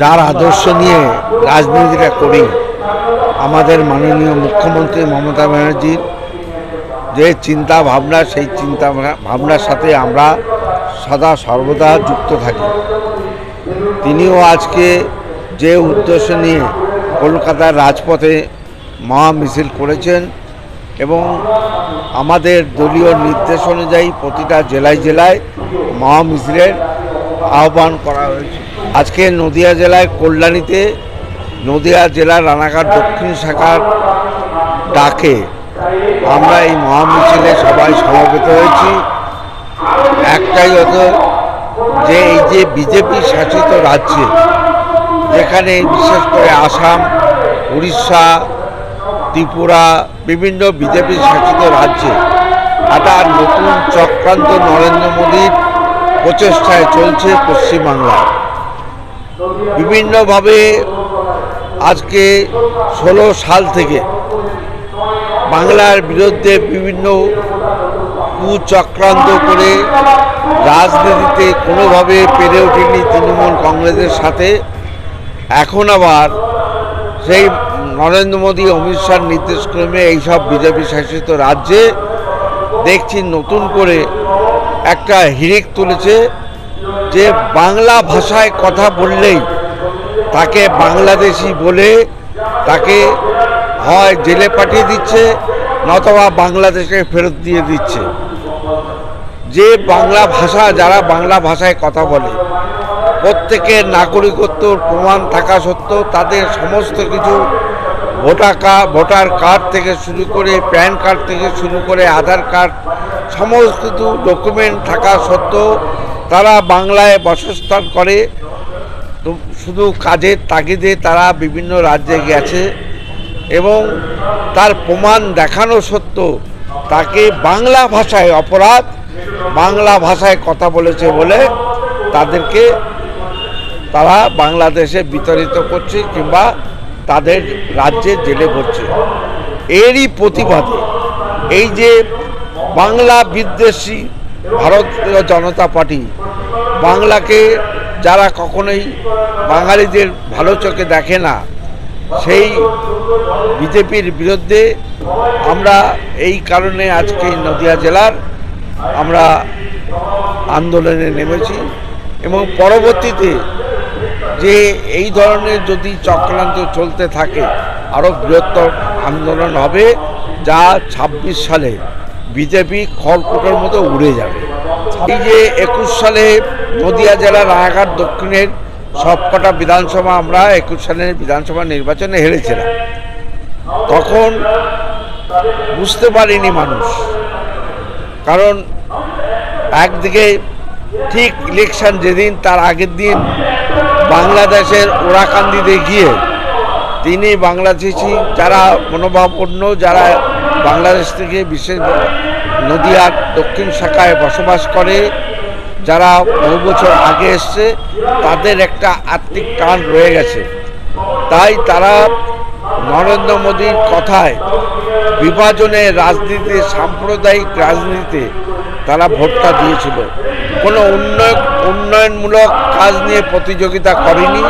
যার আদর্শ নিয়ে রাজনীতিটা করি, আমাদের মাননীয় মুখ্যমন্ত্রী মমতা ব্যানার্জির যে চিন্তা ভাবনা, সেই চিন্তা ভাবনার সাথে আমরা সদা সর্বদা যুক্ত থাকি। তিনিও আজকে যে উদ্দেশ্য নিয়ে কলকাতার রাজপথে মহা মিছিল করেছেন এবং আমাদের দলীয় নির্দেশ অনুযায়ী প্রতিটা জেলায় জেলায় মহা মিছিলের আহ্বান করা হয়েছে। আজকে নদিয়া জেলায় কল্যাণীতে নদিয়া জেলার রানাঘাট দক্ষিণ শাখার ডাকে আমরা এই মহা মিছিলে সবাই সমবেত হয়েছি। একটাই হতো যে এই যে বিজেপি শাসিত রাজ্যে, যেখানে বিশেষ করে আসাম, উড়িষ্যা, ত্রিপুরা, বিভিন্ন বিজেপি শাসিত রাজ্যে একটা নতুন চক্রান্ত নরেন্দ্র মোদীর প্রচেষ্টায় চলছে পশ্চিমবাংলায়। বিভিন্নভাবে আজকে ষোলো সাল থেকে বাংলার বিরুদ্ধে বিভিন্ন কুচক্রান্ত করে রাজনীতিতে কোনোভাবে পেরে ওঠেনি তৃণমূল কংগ্রেসের সাথে। এখন আবার সেই নরেন্দ্র মোদী, অমিত শাহর নির্দেশক্রমে এইসব বিজেপি শাসিত রাজ্যে দেখছি নতুন করে একটা হিড়িক তুলেছে। যে বাংলা ভাষায় কথা বললেই তাকে বাংলাদেশি বলে তাকে হয় জেলে পাঠিয়ে দিচ্ছে, নতবা বাংলাদেশে ফেরত দিয়ে দিচ্ছে। যে বাংলা ভাষা, যারা বাংলা ভাষায় কথা বলে, প্রত্যেকের নাগরিকত্ব প্রমাণ থাকা সত্ত্বেও তাদের সমস্ত কিছু ভোটার কার্ড ভোটার কার্ড থেকে শুরু করে প্যান কার্ড থেকে শুরু করে আধার কার্ড, সমস্ত কিছু ডকুমেন্ট থাকা সত্ত্বেও তারা বাংলায় বাসস্থান করে। তো শুধু কাজের তাগিদে তারা বিভিন্ন রাজ্যে গেছে এবং তার প্রমাণ দেখানো সত্ত্বেও তাকে বাংলা ভাষায় অপরাধ, বাংলা ভাষায় কথা বলেছে বলে তাদেরকে তারা বাংলাদেশে বিতাড়িত করছে কিংবা তাদের রাজ্যে জেলে ভরছে। এরই প্রতিবাদে এই যে বাংলা বিদ্বেষী ভারতীয় জনতা পার্টি বাংলাকে যারা কখনোই বাঙালিদের ভালো চোখে দেখে না, সেই বিজেপির বিরুদ্ধে আমরা এই কারণে আজকে নদিয়া জেলার আমরা আন্দোলনে নেমেছি এবং পরবর্তীতে যে এই ধরনের যদি চক্রান্ত চলতে থাকে আরও বৃহত্তর আন্দোলন হবে যা ২৬ সালে বিজেপি খড়কুটোর মতো উড়ে যাবে। এই যে একুশ সালে নদিয়া জেলার রানাঘাট দক্ষিণের সবকটা বিধানসভা আমরা একুশ সালের বিধানসভা নির্বাচনে হেরেছিলাম। তখন বুঝতে পারিনি মানুষ। কারণ একদিকে ঠিক ইলেকশন যেদিন, তার আগের দিন বাংলাদেশের ওরাকান্দিতে গিয়ে তিনি বাংলাদেশি যারা মনোভাবপূর্ণ যারা বাংলাদেশ থেকে বিশেষ নদিয়ার দক্ষিণ শাখায় বসবাস করে যারা বহু বছর আগে এসছে, তাদের একটা আত্মিক টান রয়ে গেছে। তাই তারা নরেন্দ্র মোদীর কথায় বিভাজনে রাজনীতি সাম্প্রদায়িক রাজনীতিতে তারা ভোটটা দিয়েছিল। কোনো উন্নয়ন, উন্নয়নমূলক কাজ নিয়ে প্রতিযোগিতা করেনি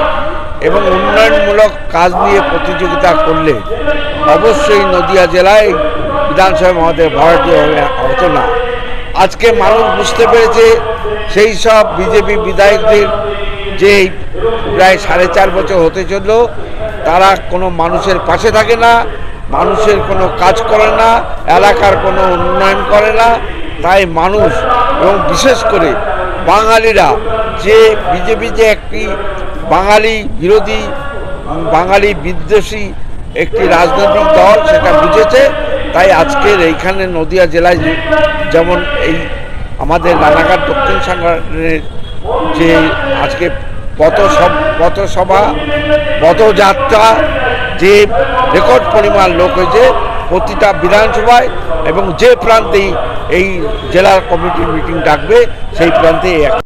এবং উন্নয়নমূলক কাজ নিয়ে প্রতিযোগিতা করলে অবশ্যই নদিয়া জেলায় বিধানসভা মহোদয় ভারতীয় হতো না। আজকে মানুষ বুঝতে পেরেছে সেই সব বিজেপি বিধায়কদের যে প্রায় সাড়ে চার বছর হতে চলল, তারা কোনো মানুষের পাশে থাকে না, মানুষের কোনো কাজ করে না, এলাকার কোনো উন্নয়ন করে না। তাই মানুষ এবং বিশেষ করে বাঙালিরা যে বিজেপি যে একটি বাঙালি বিরোধী, বাঙালি বিদ্বেষী একটি রাজনৈতিক দল, সেটা বুঝেছে। তাই আজকের এইখানে নদিয়া জেলায় যেমন এই আমাদের রানাঘাট দক্ষিণ সংগঠনের যে আজকে পথ সব পথসভা, পথযাত্রা যে রেকর্ড পরিমাণ লোক হয়েছে প্রতিটা বিধানসভায় এবং যে প্রান্তেই এই জেলার কমিটির মিটিং ডাকবে, সেই প্রান্তে